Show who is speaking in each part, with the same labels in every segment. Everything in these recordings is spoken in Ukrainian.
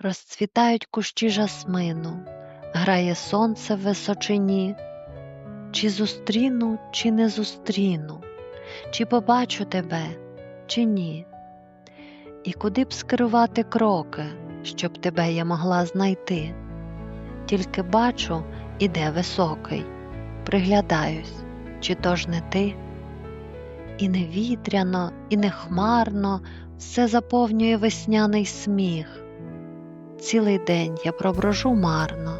Speaker 1: Розцвітають кущі жасмину, грає сонце в височині. Чи зустріну, чи не зустріну, чи побачу тебе, чи ні. І куди б скерувати кроки, щоб тебе я могла знайти. Тільки бачу, іде високий, приглядаюсь, чи то ж не ти. І не вітряно, і не хмарно все заповнює весняний сміх. Цілий день я проброжу марно,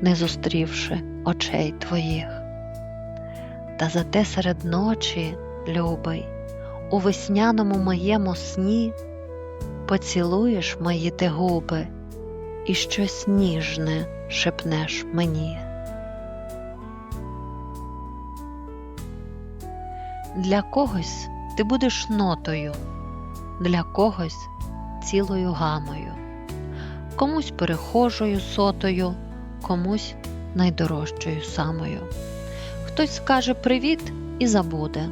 Speaker 1: не зустрівши очей твоїх. Та зате серед ночі, любий, у весняному моєму сні поцілуєш мої ти губи і щось ніжне шепнеш мені. Для когось ти будеш нотою, для когось цілою гамою, комусь перехожою сотою, комусь найдорожчою самою. Хтось скаже привіт і забуде,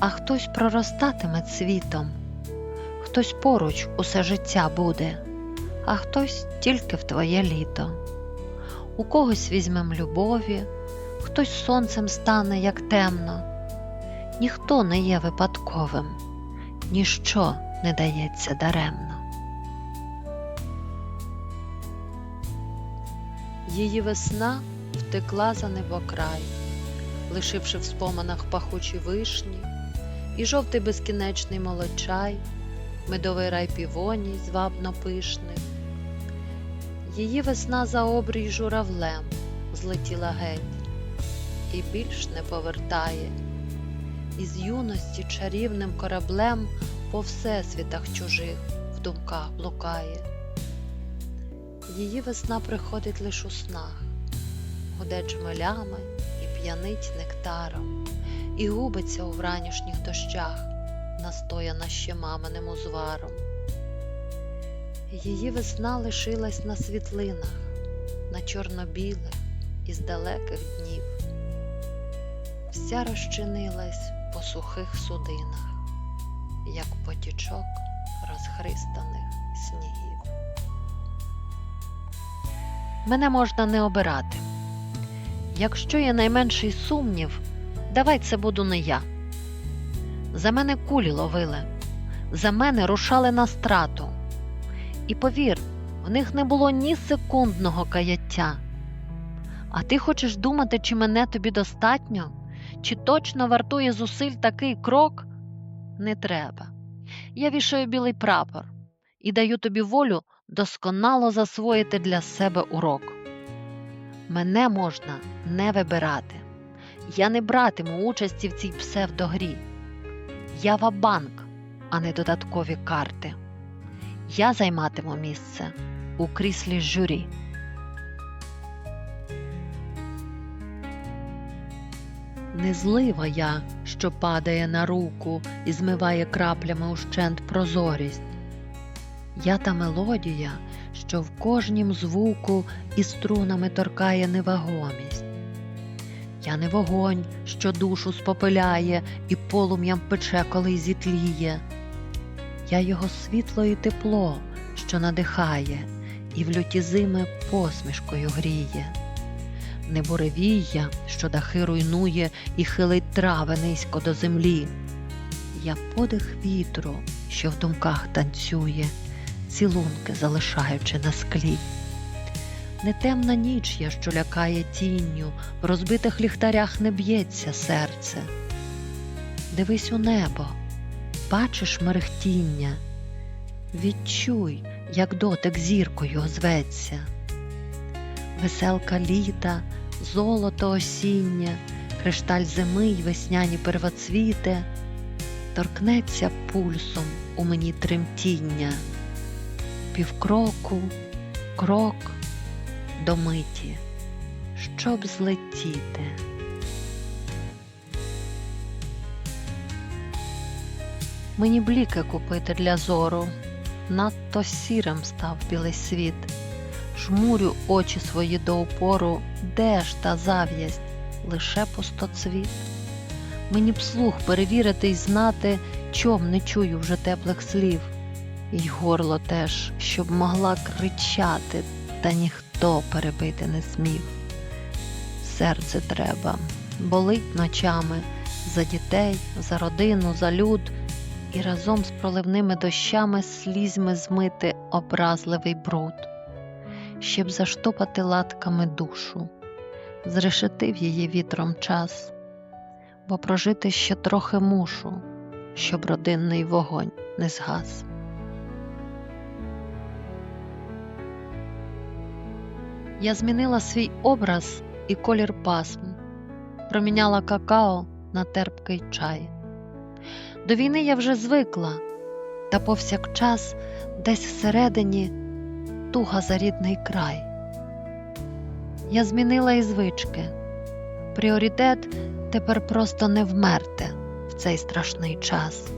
Speaker 1: а хтось проростатиме цвітом, хтось поруч усе життя буде, а хтось тільки в твоє літо. У когось візьмем любові, хтось сонцем стане, як темно. Ніхто не є випадковим, ніщо не дається даремно. Її весна втекла за небокрай, лишивши в споминах пахучі вишні, і жовтий безкінечний молочай, медовий рай півоній звабно пишних. Її весна за обрій журавлем злетіла геть і більш не повертає, із юності чарівним кораблем по всесвітах чужих в думках блукає. Її весна приходить лиш у снах, гуде джмелями і п'янить нектаром, і губиться у вранішніх дощах, настояна ще маминим узваром. Її весна лишилась на світлинах, на чорно-білих із далеких днів, вся розчинилась по сухих судинах, як потічок розхристаних Мене можна не обирати. Якщо є найменший сумнів, давай це буду не я. За мене кулі ловили, за мене рушали на страту. І повір, в них не було ні секундного каяття. А ти хочеш думати, чи мене тобі достатньо, чи точно вартує зусиль такий крок? Не треба. Я вішаю білий прапор і даю тобі волю досконало засвоїти для себе урок. Мене можна не вибирати. Я не братиму участі в цій псевдогрі. Я вабанк, а не додаткові карти. Я займатиму місце у кріслі журі. Не злива я, що падає на руку і змиває краплями ущент прозорість. Я та мелодія, що в кожнім звуку і струнами торкає невагомість. Я не вогонь, що душу спопиляє і полум'ям пече, коли зітліє. Я його світло і тепло, що надихає, і в люті зими посмішкою гріє. Не буревія, що дахи руйнує і хилить трави низько до землі. Я подих вітру, що в думках танцює, цілунки залишаючи на склі. Не темна ніч я, що лякає тінню, в розбитих ліхтарях не б'ється серце. Дивись у небо, бачиш мерехтіння, відчуй, як дотик зіркою озветься. Веселка літа, золото осіння, кришталь зими й весняні первоцвіти, торкнеться пульсом у мені тремтіння, півкроку, крок до миті, щоб злетіти. Мені бліки купити для зору, надто сірим став білий світ. Жмурю очі свої до упору, де ж та зав'ясть, лише пустоцвіт. Мені б слух перевірити й знати, чом не чую вже теплих слів. Й горло теж, щоб могла кричати, та ніхто перебити не зміг. Серце треба, болить ночами за дітей, за родину, за люд, і разом з проливними дощами слізьми змити образливий бруд, щоб заштопати латками душу, зрешетив її вітром час, бо прожити ще трохи мушу, щоб родинний вогонь не згас. Я змінила свій образ і колір пасм, проміняла какао на терпкий чай. До війни я вже звикла, та повсякчас десь всередині туга за рідний край. Я змінила і звички. Пріоритет тепер просто не вмерти в цей страшний час.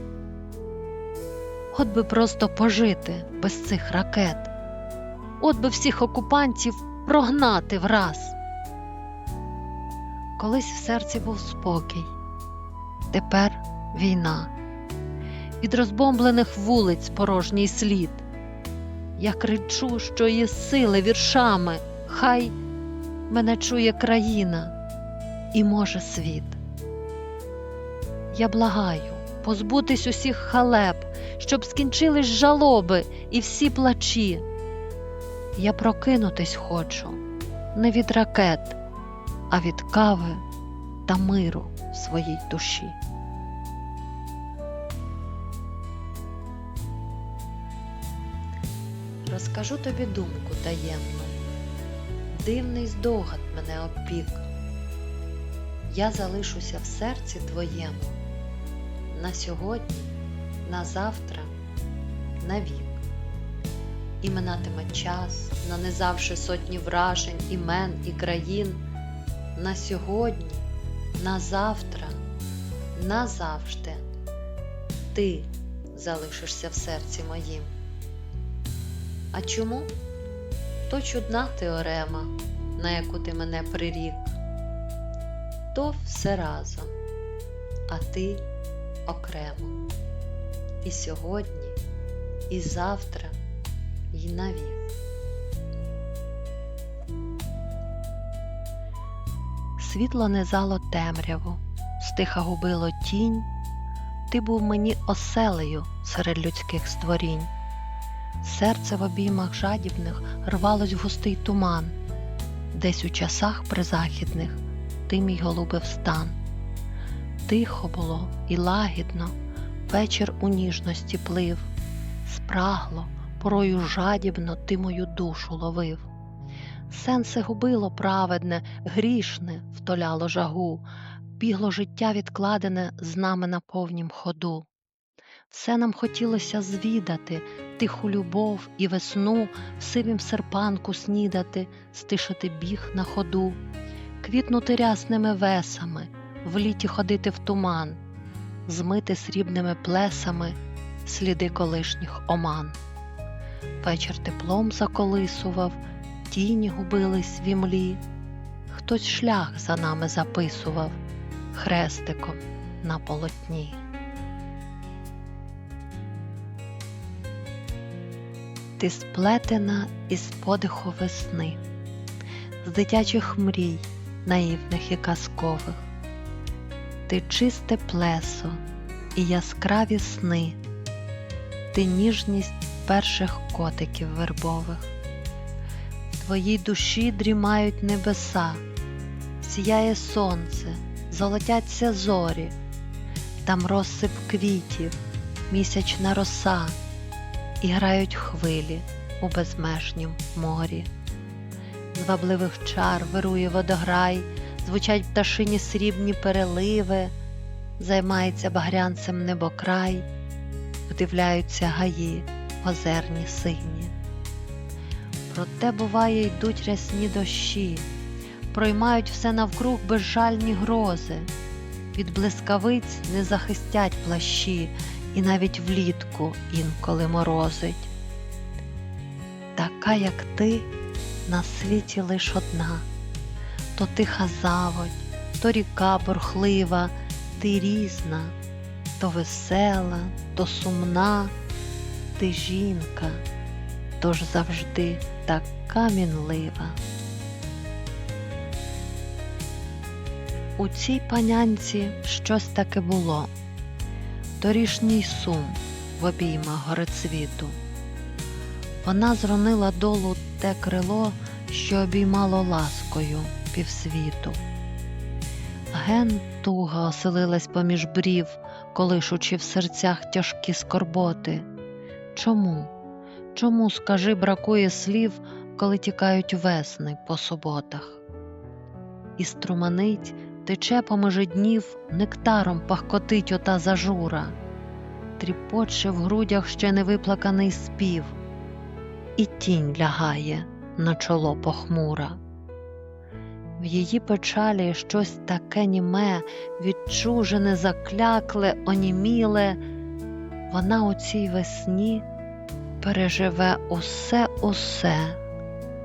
Speaker 1: От би просто пожити без цих ракет, от би всіх окупантів прогнати враз. Колись в серці був спокій, тепер війна, від розбомблених вулиць порожній слід. Я кричу, що є сили віршами, хай мене чує країна і може світ. Я благаю позбутись усіх халеп, щоб скінчились жалоби і всі плачі. Я прокинутись хочу не від ракет, а від кави та миру в своїй душі. Розкажу тобі думку таємну, дивний здогад мене опік. Я залишуся в серці твоєму на сьогодні, на завтра, на вік. І минатиме час, нанизавши сотні вражень, імен і країн, на сьогодні, на завтра, назавжди ти залишишся в серці моїм. А чому? То чудна теорема, на яку ти мене прирік, то все разом, а ти окремо. І сьогодні, і завтра, і навік. Світло низало темряву, стиха губило тінь, ти був мені оселею серед людських створінь. Серце в обіймах жадібних рвалось в густий туман, десь у часах призахідних ти мій голубив стан. Тихо було і лагідно, вечір у ніжності плив, спрагло, порою жадібно ти мою душу ловив. Сенсе губило праведне, грішне втоляло жагу, бігло життя відкладене з нами на повнім ходу. Все нам хотілося звідати, тиху любов і весну, в сивім серпанку снідати, стишити біг на ходу, квітнути рясними весами, в літі ходити в туман, змити срібними плесами сліди колишніх оман. Вечір теплом заколисував, тіні губились в імлі, хтось шлях за нами записував хрестиком на полотні. Ти сплетена із подиху весни, з дитячих мрій, наївних і казкових, ти чисте плесо і яскраві сни, ти ніжність перших котиків вербових, в твоїй душі дрімають небеса, сіяє сонце, золотяться зорі, там розсип квітів, місячна роса і грають хвилі у безмежнім морі. Звабливих чар вирує водограй, звучать пташині срібні переливи, займається багрянцем небокрай, вдивляються гаї озерні сині. Проте, буває, йдуть рясні дощі, проймають все навкруг безжальні грози, від блискавиць не захистять плащі, і навіть влітку інколи морозить. Така, як ти, на світі лиш одна, то тиха заводь, то ріка бурхлива, ти різна, то весела, то сумна, ти жінка, тож завжди така мінлива. У цій панянці щось таке було, торішній сум в обіймах горецвіту. Вона зронила долу те крило, що обіймало ласкою півсвіту. Ген туга оселилась поміж брів, колишучи в серцях тяжкі скорботи. Чому? Чому, скажи, бракує слів, коли тікають весни по суботах? І струманить, тече помежи днів, нектаром пахкотить ота зажура, тріпоче в грудях ще невиплаканий спів, і тінь лягає на чоло похмура. В її печалі щось таке німе, відчужене, заклякле, оніміле. Вона у цій весні переживе усе усе,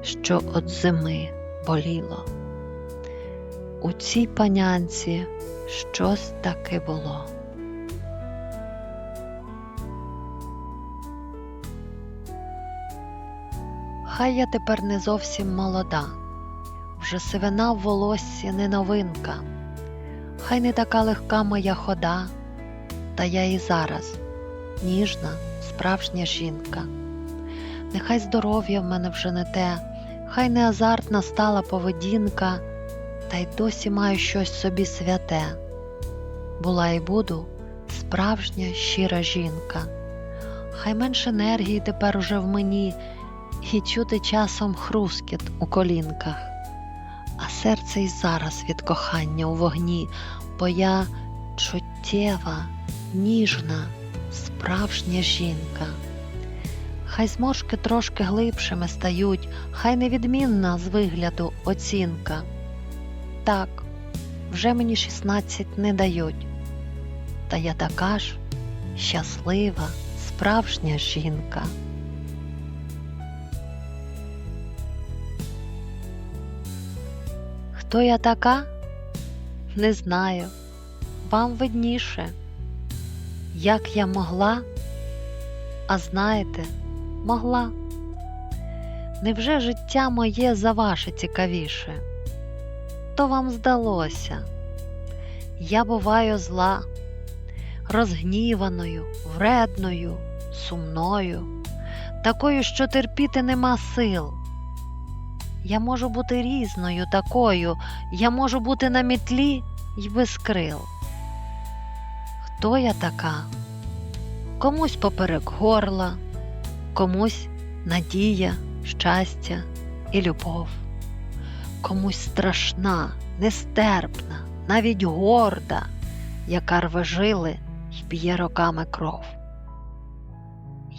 Speaker 1: що от зими боліло. У цій панянці щось таке було. Хай я тепер не зовсім молода, вже сивина в волоссі не новинка, хай не така легка моя хода, та я і зараз ніжна, справжня жінка. Нехай здоров'я в мене вже не те, хай не азартна стала поведінка, та й досі маю щось собі святе. Була і буду справжня щира жінка. Хай менше енергії тепер уже в мені, і чути часом хрускіт у колінках, а серце й зараз від кохання у вогні, бо я чуттєва, ніжна, справжня жінка. Хай зморшки трошки глибшими стають, хай невідмінна з вигляду оцінка. Так, вже мені шістнадцять не дають, та я така ж щаслива, справжня жінка. Хто я така? Не знаю. Вам видніше. Як я могла? А знаєте, могла. Невже життя моє за ваше цікавіше? То вам здалося. Я буваю зла, розгніваною, вредною, сумною, такою, що терпіти нема сил. Я можу бути різною такою, я можу бути на мітлі й без крил. Хто я така? Комусь поперек горла, комусь надія, щастя і любов, комусь страшна, нестерпна, навіть горда, яка рве жили й б'є роками кров.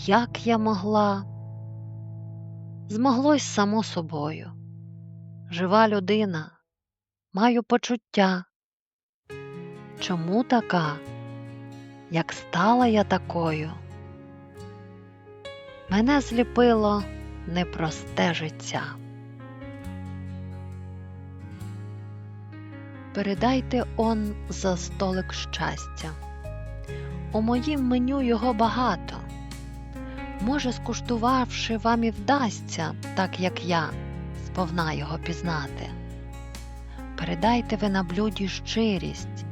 Speaker 1: Як я могла? Змоглось само собою. Жива людина, маю почуття. Чому така? Як стала я такою? Мене зліпило непросте життя. Передайте он за столик щастя. У моїм меню його багато. Може, скуштувавши, вам і вдасться, так як я, сповна його пізнати. Передайте ви на блюді щирість,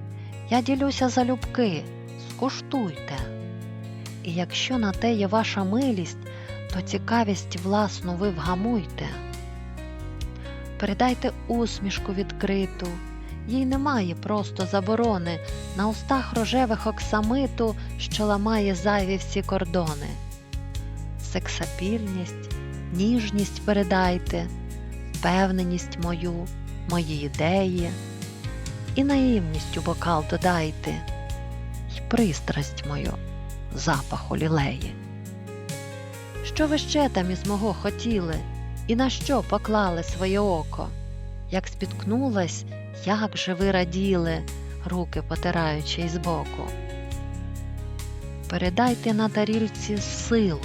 Speaker 1: я ділюся залюбки, скуштуйте. І якщо на те є ваша милість, то цікавість власну ви вгамуйте. Передайте усмішку відкриту, їй немає просто заборони на устах рожевих оксамиту, що ламає зайві всі кордони. Сексапільність, ніжність передайте, впевненість мою, мої ідеї, і наївність у бокал додайте, пристрасть мою, запаху лілеї. Що ви ще там із мого хотіли, і на що поклали своє око? Як спіткнулась, як же ви раділи, руки потираючи із боку. Передайте на тарільці силу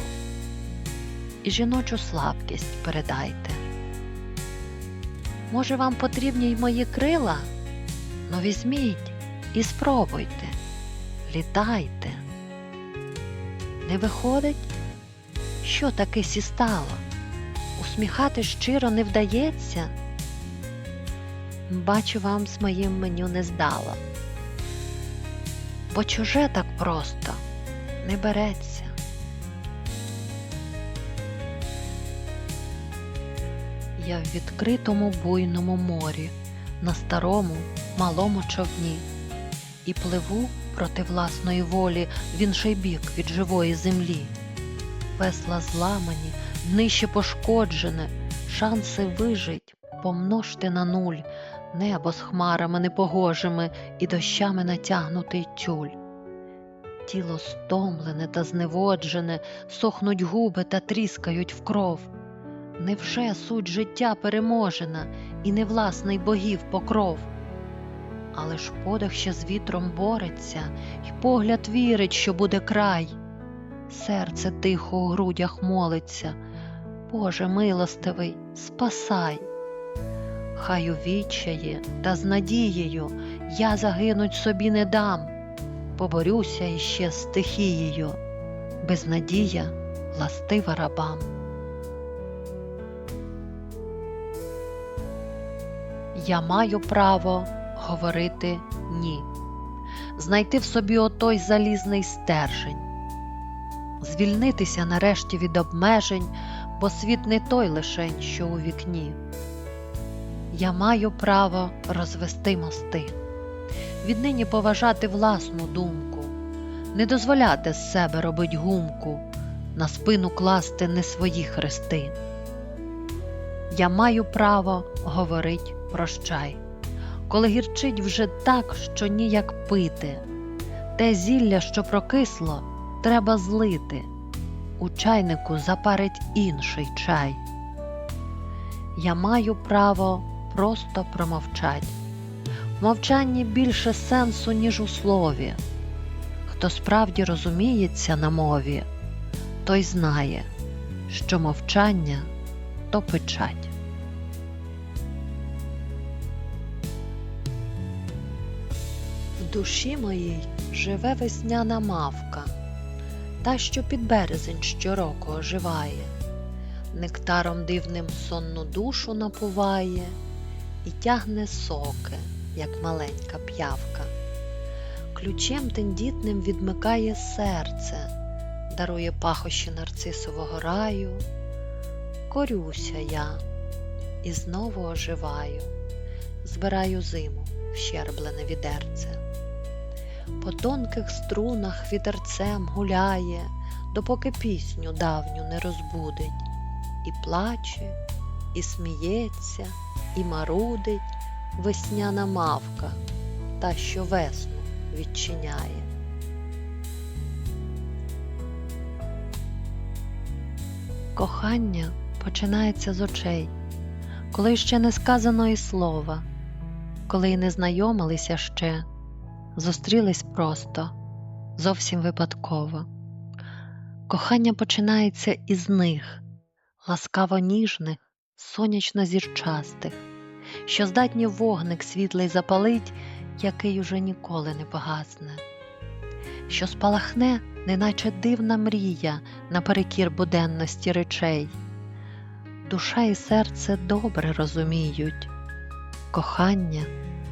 Speaker 1: і жіночу слабкість передайте. Може, вам потрібні й мої крила? Ну візьміть і спробуйте, літайте. Не виходить? що таки сістало? Усміхати щиро не вдається? Бачу, вам з моїм меню не здало. Бо чуже так просто не береться. Я в відкритому буйному морі, на старому малому човні, і пливу проти власної волі в інший бік від живої землі. Весла зламані, днище пошкоджене, шанси вижить, помножте на нуль, небо з хмарами непогожими і дощами натягнутий тюль. Тіло стомлене та зневоджене, сохнуть губи та тріскають в кров. Невже суть життя переможена і невласний богів покров? Але ж подих ще з вітром бореться, й погляд вірить, що буде край. Серце тихо у грудях молиться, Боже милостивий, спасай. Хай у відчаї та з надією я загинуть собі не дам, поборюся іще з стихією, безнадія властива рабам. Я маю право говорити ні, знайти в собі отой залізний стержень, звільнитися нарешті від обмежень, бо світ не той лишень, що у вікні. Я маю право розвести мости, віднині поважати власну думку, не дозволяти з себе робить гумку, на спину класти не свої хрести. Я маю право говорить прощай, коли гірчить вже так, що ніяк пити, те зілля, що прокисло, треба злити, у чайнику запарить інший чай. Я маю право просто промовчать. В мовчанні більше сенсу, ніж у слові. Хто справді розуміється на мові, той знає, що мовчання то печать. Душі моїй живе весняна мавка, та, що під березень щороку оживає, нектаром дивним сонну душу напуває і тягне соки, як маленька п'явка. Ключем тендітним відмикає серце, дарує пахощі нарцисового раю. Корюся я і знову оживаю, збираю зиму в щерблене відерце. По тонких струнах вітерцем гуляє, допоки пісню давню не розбудить, і плаче, і сміється, і марудить весняна мавка, та, що весну відчиняє. Кохання починається з очей, коли ще не сказано і слова, коли й не знайомилися ще, зустрілись просто, зовсім випадково. Кохання починається із них, ласкаво ніжних, сонячно зірчастих, що здатні вогник світлий запалить, який уже ніколи не погасне, що спалахне, неначе дивна мрія наперекір буденності речей. Душа і серце добре розуміють, кохання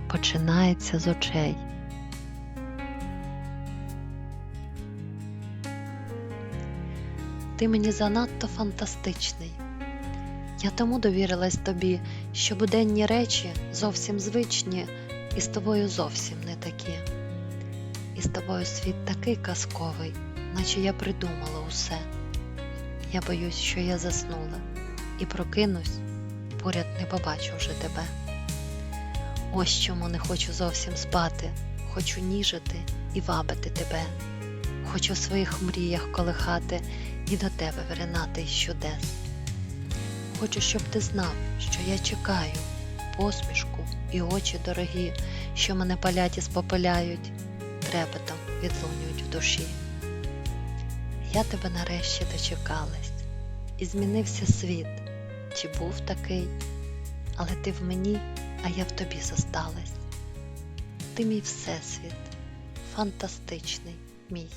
Speaker 1: починається з очей. Ти мені занадто фантастичний. Я тому довірилась тобі, що буденні речі зовсім звичні, і з тобою зовсім не такі. І з тобою світ такий казковий, наче я придумала усе. Я боюсь, що я заснула і прокинусь, поряд не побачу вже тебе. Ось чому не хочу зовсім спати, хочу ніжити і вабити тебе, хочу в своїх мріях колихати і до тебе виринати із чудес. Хочу, щоб ти знав, що я чекаю посмішку і очі дорогі, що мене палять і спопиляють, трепетом відлунюють в душі. Я тебе нарешті дочекалась, і змінився світ, чи був такий, але ти в мені, а я в тобі зосталась. Ти мій всесвіт, фантастичний мій.